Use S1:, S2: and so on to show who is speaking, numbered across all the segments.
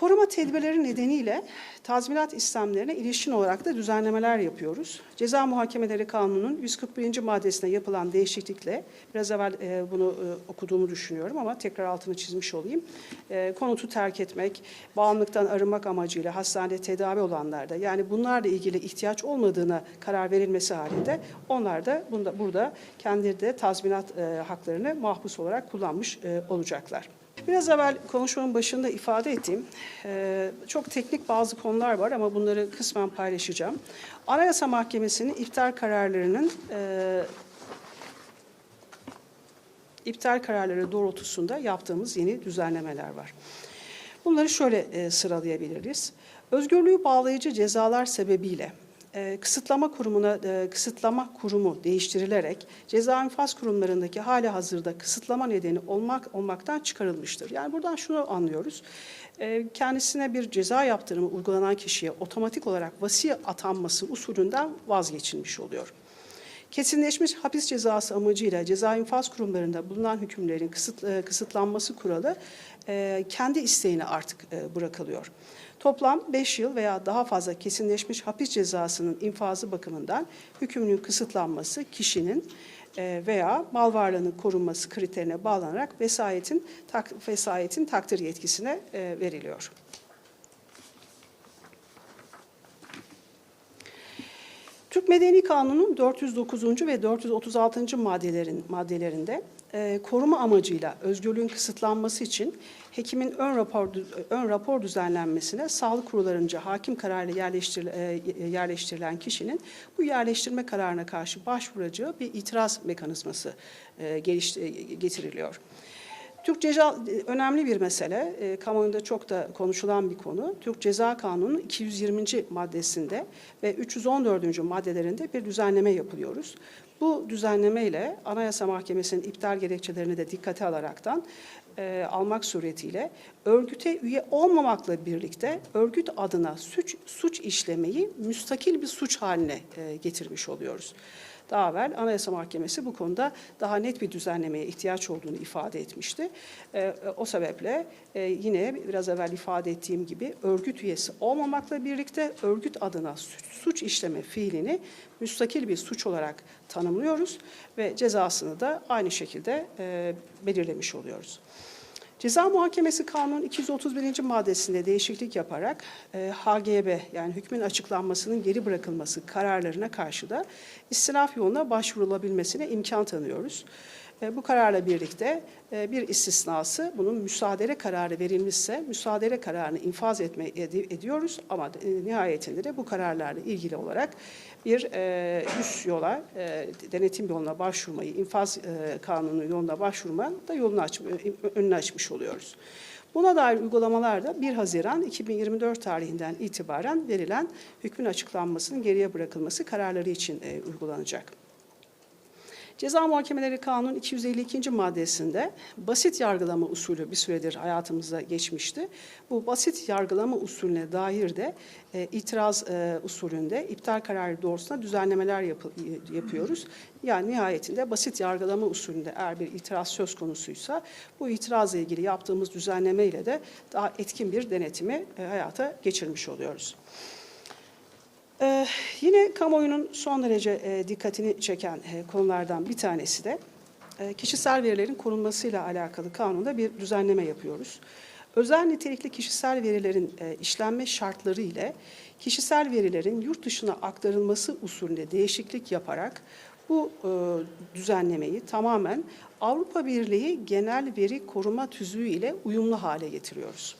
S1: Koruma tedbirleri nedeniyle tazminat işlemlerine ilişkin olarak da düzenlemeler yapıyoruz. Ceza Muhakemeleri Kanunu'nun 141. maddesine yapılan değişiklikle, biraz evvel e, bunu e, okuduğumu düşünüyorum ama tekrar altını çizmiş olayım. E, konutu terk etmek, bağımlılıktan arınmak amacıyla hastanede tedavi olanlarda, yani bunlarla ilgili ihtiyaç olmadığına karar verilmesi halinde onlar da bunda, burada kendileri de tazminat e, haklarını mahpus olarak kullanmış e, olacaklar. Biraz evvel konuşmanın başında ifade ettiğim e, çok teknik bazı konular var ama bunları kısmen paylaşacağım. Anayasa Mahkemesi'nin iptal kararlarının e, iptal kararları doğrultusunda yaptığımız yeni düzenlemeler var. Bunları şöyle e, sıralayabiliriz. Özgürlüğü bağlayıcı cezalar sebebiyle kısıtlama kurumuna e, kısıtlama kurumu değiştirilerek ceza infaz kurumlarındaki hali hazırda kısıtlama nedeni olmak olmaktan çıkarılmıştır. Yani buradan şunu anlıyoruz. E, kendisine bir ceza yaptırımı uygulanan kişiye otomatik olarak vasi atanması usulünden vazgeçilmiş oluyor. Kesinleşmiş hapis cezası amacıyla ceza infaz kurumlarında bulunan hükümlerin kısıt, e, kısıtlanması kuralı e, kendi isteğine artık e, bırakılıyor. Toplam 5 yıl veya daha fazla kesinleşmiş hapis cezasının infazı bakımından hükümlülüğün kısıtlanması kişinin e, veya mal varlığının korunması kriterine bağlanarak vesayetin, tak, vesayetin takdir yetkisine e, veriliyor. Türk Medeni Kanunu'nun 409. ve 436. maddelerin maddelerinde e, koruma amacıyla özgürlüğün kısıtlanması için hekimin ön rapor ön rapor düzenlenmesine sağlık kurullarınca hakim kararıyla yerleştir, e, yerleştirilen kişinin bu yerleştirme kararına karşı başvuracağı bir itiraz mekanizması e, geliş, e, getiriliyor. Türk Ceza önemli bir mesele, e, kamuoyunda çok da konuşulan bir konu. Türk Ceza Kanunu 220. maddesinde ve 314. maddelerinde bir düzenleme yapılıyoruz. Bu düzenleme ile Anayasa Mahkemesi'nin iptal gerekçelerini de dikkate alaraktan e, almak suretiyle örgüte üye olmamakla birlikte örgüt adına suç suç işlemeyi müstakil bir suç haline e, getirmiş oluyoruz. Daha evvel Anayasa Mahkemesi bu konuda daha net bir düzenlemeye ihtiyaç olduğunu ifade etmişti. E, o sebeple e, yine biraz evvel ifade ettiğim gibi örgüt üyesi olmamakla birlikte örgüt adına suç, suç işleme fiilini müstakil bir suç olarak tanımlıyoruz ve cezasını da aynı şekilde e, belirlemiş oluyoruz. Ceza Muhakemesi Kanunu 231. maddesinde değişiklik yaparak e, HGB yani hükmün açıklanmasının geri bırakılması kararlarına karşı da istinaf yoluna başvurulabilmesine imkan tanıyoruz. E, bu kararla birlikte e, bir istisnası bunun müsaade kararı verilmişse müsaade kararını infaz etme ed- ediyoruz ama e, nihayetinde de bu kararlarla ilgili olarak bir üst yola, denetim yoluna başvurmayı, infaz kanunu yoluna başvurma da yolunu aç, önünü açmış oluyoruz. Buna dair uygulamalar da 1 Haziran 2024 tarihinden itibaren verilen hükmün açıklanmasının geriye bırakılması kararları için uygulanacak. Ceza Muhakemeleri Kanunu 252. maddesinde basit yargılama usulü bir süredir hayatımıza geçmişti. Bu basit yargılama usulüne dair de e, itiraz e, usulünde iptal kararı doğrusunda düzenlemeler yapı, yapıyoruz. Yani nihayetinde basit yargılama usulünde eğer bir itiraz söz konusuysa bu itirazla ilgili yaptığımız düzenleme ile de daha etkin bir denetimi e, hayata geçirmiş oluyoruz. Ee, yine kamuoyunun son derece e, dikkatini çeken e, konulardan bir tanesi de e, kişisel verilerin korunmasıyla alakalı kanunda bir düzenleme yapıyoruz. Özel nitelikli kişisel verilerin e, işlenme şartları ile kişisel verilerin yurt dışına aktarılması usulünde değişiklik yaparak bu e, düzenlemeyi tamamen Avrupa Birliği Genel Veri Koruma Tüzüğü ile uyumlu hale getiriyoruz.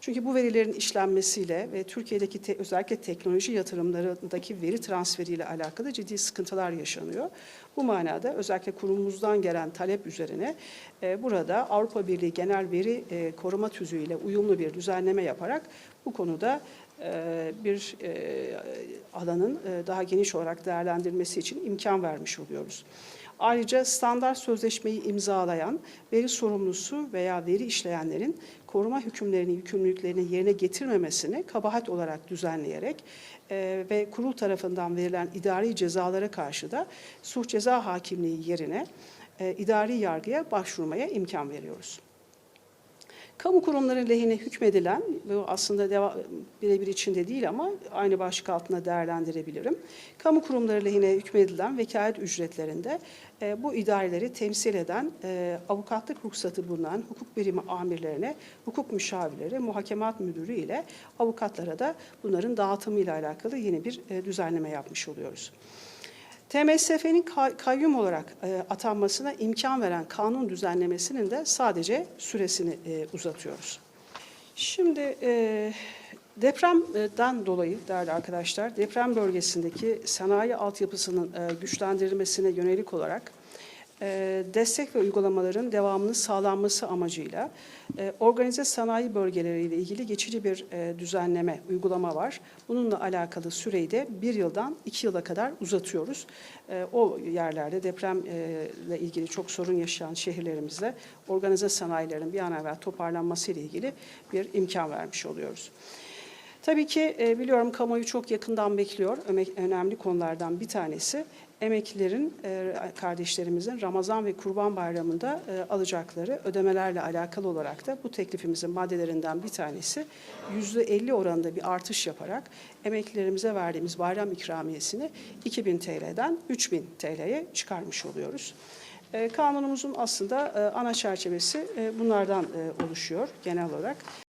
S1: Çünkü bu verilerin işlenmesiyle ve Türkiye'deki te, özellikle teknoloji yatırımlarındaki veri transferiyle alakalı ciddi sıkıntılar yaşanıyor. Bu manada özellikle kurumumuzdan gelen talep üzerine e, burada Avrupa Birliği Genel Veri e, Koruma Tüzüğü ile uyumlu bir düzenleme yaparak bu konuda e, bir e, alanın e, daha geniş olarak değerlendirilmesi için imkan vermiş oluyoruz. Ayrıca standart sözleşmeyi imzalayan veri sorumlusu veya veri işleyenlerin koruma hükümlerini, yükümlülüklerini yerine getirmemesini kabahat olarak düzenleyerek e, ve kurul tarafından verilen idari cezalara karşı da suç ceza hakimliği yerine e, idari yargıya başvurmaya imkan veriyoruz. Kamu kurumları lehine hükmedilen, bu aslında birebir içinde değil ama aynı başlık altında değerlendirebilirim. Kamu kurumları lehine hükmedilen vekalet ücretlerinde e, bu idareleri temsil eden e, avukatlık ruhsatı bulunan hukuk birimi amirlerine, hukuk müşavirleri, muhakemat müdürü ile avukatlara da bunların dağıtımıyla alakalı yeni bir e, düzenleme yapmış oluyoruz. TMSF'nin kay- kayyum olarak e, atanmasına imkan veren kanun düzenlemesinin de sadece süresini e, uzatıyoruz. Şimdi e, depremden dolayı değerli arkadaşlar, deprem bölgesindeki sanayi altyapısının e, güçlendirilmesine yönelik olarak destek ve uygulamaların devamının sağlanması amacıyla e, organize sanayi bölgeleriyle ilgili geçici bir e, düzenleme, uygulama var. Bununla alakalı süreyi de bir yıldan iki yıla kadar uzatıyoruz. E, O yerlerde depremle ilgili çok sorun yaşayan şehirlerimizde organize sanayilerin bir an evvel toparlanması ile ilgili bir imkan vermiş oluyoruz. Tabii ki e, biliyorum kamuoyu çok yakından bekliyor. Önemli konulardan bir tanesi emeklilerin, e, kardeşlerimizin Ramazan ve Kurban Bayramı'nda e, alacakları ödemelerle alakalı olarak da bu teklifimizin maddelerinden bir tanesi %50 oranında bir artış yaparak emeklilerimize verdiğimiz bayram ikramiyesini 2000 TL'den 3000 TL'ye çıkarmış oluyoruz. E, Kanunumuzun aslında e, ana çerçevesi e, bunlardan e, oluşuyor genel olarak.